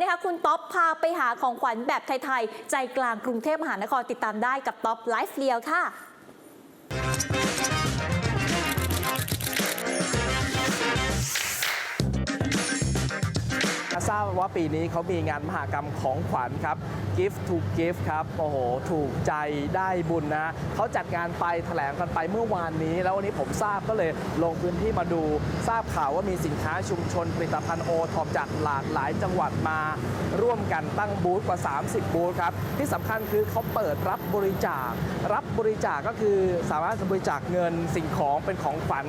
นะคะคุณท็อปพาไปหาของขวัญแบบไทยๆ ใจกลางกรุงเทพมหานครติดตามได้กับท็อปไลฟ์เลียวค่ะ ทราบว่าปีนี้เขามีงานมหากรรมของขวัญครับ Gift to Gift ครับ โอ้โห ถูกใจได้บุญนะเขาจัดงานไปแถลงกันไปเมื่อวานนี้ แล้ววันนี้ผมทราบก็เลยลงพื้นที่มาดู ทราบข่าวว่ามีสินค้าชุมชนผลิตภัณฑ์โอทอปจากหลากหลายจังหวัดมา ร่วมกันตั้งบูธกว่า 30 บูธครับ ที่สำคัญคือเขาเปิดรับบริจาค รับบริจาคก็คือสามารถบริจาคเงินสิ่งของเป็นของขวัญ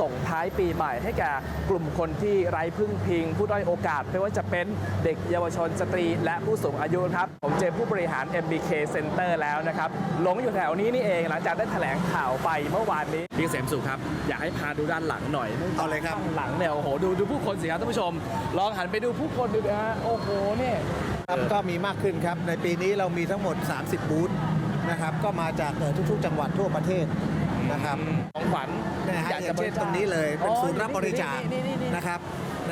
ส่งท้ายปีใหม่ ให้แก่กลุ่มคนที่ไร้พึ่งพิง ผู้ด้อยโอกาสไม่ว่าจะเป็นเด็กเยาวชนสตรี และผู้สูงอายุครับ ผมเจอผู้บริหาร MBK Center แล้วนะครับหลงอยู่แถวนี้นี่เองหลังจากได้แถลงข่าวไปเมื่อวานนี้พี่เกษมสุขครับ อยากให้พาดูด้านหลังหน่อยเอาเลยครับด้านหลังเนี่ยโอ้โหดูดูผู้คนสิครับท่านผู้ชม ลองหันไปดูผู้คนดูนะฮะโอ้โหเนี่ยครับก็มีมากขึ้นครับ ในปีนี้เรามีทั้งหมด 30 บูธนะครับ ก็มาจากเอ่อทุกๆ จังหวัดทั่วประเทศนะครับของขวัญนะฮะอย่างเช่นตรงนี้เลย เป็นศูนย์รับบริจาคนะครับ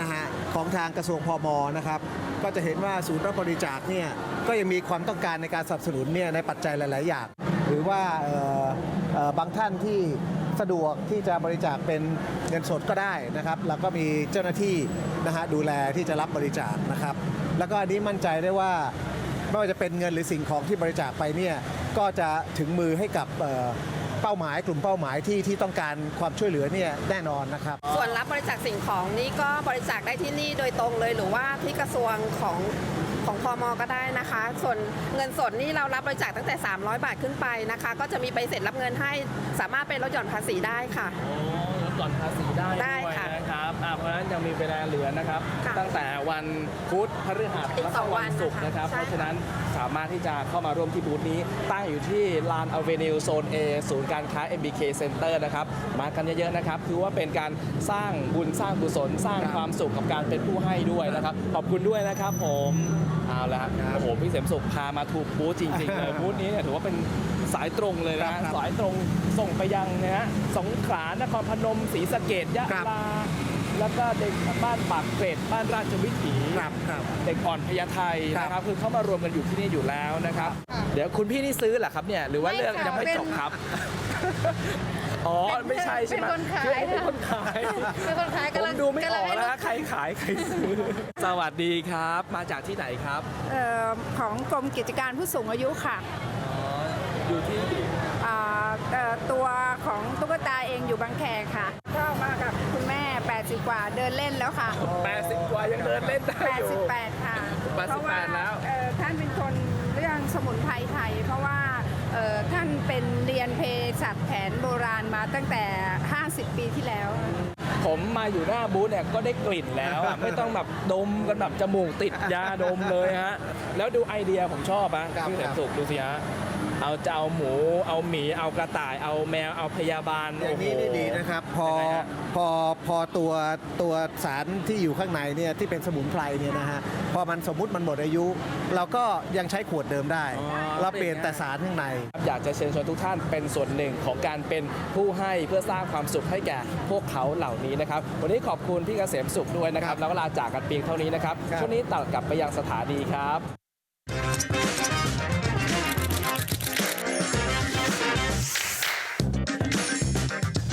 นะฮะ ของทางกระทรวงพมนะครับ ก็จะเห็นว่าศูนย์รับบริจาคเนี่ยก็ยังมีความต้องการในการสนับสนุนเนี่ยในปัจจัยหลาย ๆ อย่าง หรือว่าบางท่านที่สะดวกที่จะบริจาคเป็นเงินสดก็ได้นะครับแล้วก็มีเจ้าหน้าที่นะฮะดูแลที่จะรับบริจาคนะครับ แล้วก็อันนี้มั่นใจได้ว่าไม่ว่าจะเป็นเงินหรือสิ่งของที่บริจาคไปเนี่ยก็จะถึงมือให้กับ เอ่อเป้าหมายกลุ่มเป้าหมายที่ที่ต้องการความช่วยเหลือเนี่ยแน่นอนนะครับ ส่วนรับบริจาคสิ่งของนี่ก็บริจาคได้ที่นี่โดยตรงเลยหรือว่าที่กระทรวงของของพมก็ได้นะคะ ส่วนเงินสดนี่เรารับบริจาคตั้งแต่ 300 บาทขึ้นไปนะคะ ก็จะมีใบเสร็จรับเงินให้สามารถไปลดหย่อนภาษีได้ค่ะโอ้ลดหย่อนภาษีได้ได้ด้วยค่ะ นะครับ อ่าเพราะฉะนั้นยังมีเวลาเหลือนะครับ ค่ะตั้งแต่วันพุธพฤหัสอีกและสองวันศุกร์วันนะคะนะครับใช่เพราะฉะนั้นสามารถที่จะเข้ามาร่วมที่บูธนี้ ตั้งอยู่ที่ลานอเวนิวโซน A ศูนย์การค้า MBK Center นะครับ มากันเยอะๆนะครับคือว่าเป็นการสร้างบุญสร้างกุศลสร้างความสุขกับการเป็นผู้ให้ด้วยนะครับ ขอบคุณด้วยนะครับผมเอาละครับครับโอ้โหพี่เสมสุขพามาถูกบูธจริงๆเลย บูธนี้เนี่ยถือว่าเป็นสายตรงเลยนะคฮะรับ สายตรงส่งไปยังนะฮะสงขลานครพนมศรีสะเกดยะ ครับลา แล้วก็เด็กบ้านปากเกร็ดบ้านราชวิถีครับครับ เด็กอ่อนพญาไทครับ นะครับคือเขามารวมกันอยู่ที่นี่อยู่แล้วนะครับ เดี๋ยวคุณพี่นี่ซื้อเหรอครับเนี่ยหรือว่าไม่เรื่องค่ะยังไม่เป็นจบครับ อ๋อไม่ใช่ใช่ไหมเป็นคนขายคือเป็นคนขาย เป็นคนขายผกำลัมงดูไม่ออกกำลังให้นะลูกใครขายใครซื้อ สวัสดีครับ มาจากที่ไหนครับ เอ่อของกรมกิจการผู้สูงอายุค่ะอ๋ออยู่ที่อ่าเอ่อตัวของตุ๊กตาเองอยู่บางแคค่ะก็มากับคุณแม่ 80 กว่าเดินเล่นแล้วค่ะ 80 กว่ายังเดินเล่นได้อยู่ 88 ค่ะ88เพราะว่าแล้ว เอ่อท่านเป็นคนเรื่องสมุนไพรไทย เพราะว่าเอ่อท่านเป็นเรียนเภสัชแผนโบราณมาตั้งแต่ 50 ปีที่แล้ว ผมมาอยู่หน้าบูธเนี่ยก็ได้กลิ่นแล้วอะ ไม่ต้องแบบดมกันแบบจมูกติดยาดมเลยฮะ แล้วดูไอเดียผมชอบอะครับพี่แสครันบสุขดูสิฮะ เอาจะเอาหมู เอาหมี เอากระต่าย เอาแมว เอาพยาบาลอย่างนี้โโห นี่ดีนะครับพอยังไงฮะ พอพอตัวตัวสารที่อยู่ข้างในเนี่ยที่เป็นสมุนไพรเนี่ยนะฮะพอมันสมมุติมันหมดอายุ เราก็ยังใช้ขวดเดิมได้ อ๋อ เราเปลี่ยนแต่สารข้างในอยากจะเชิญชวนทุกท่านเป็นส่วนหนึ่งของการเป็นผู้ให้เพื่อสร้างความสุขให้แก่พวกเขาเหล่านี้นะครับ วันนี้ขอบคุณพี่เกษมสุขด้วยนะครับครับแล้วก็ลาจากกันเพียงเท่านี้นะครับครับ ช่วงนี้ตัดกลับไปยังสถานีครับ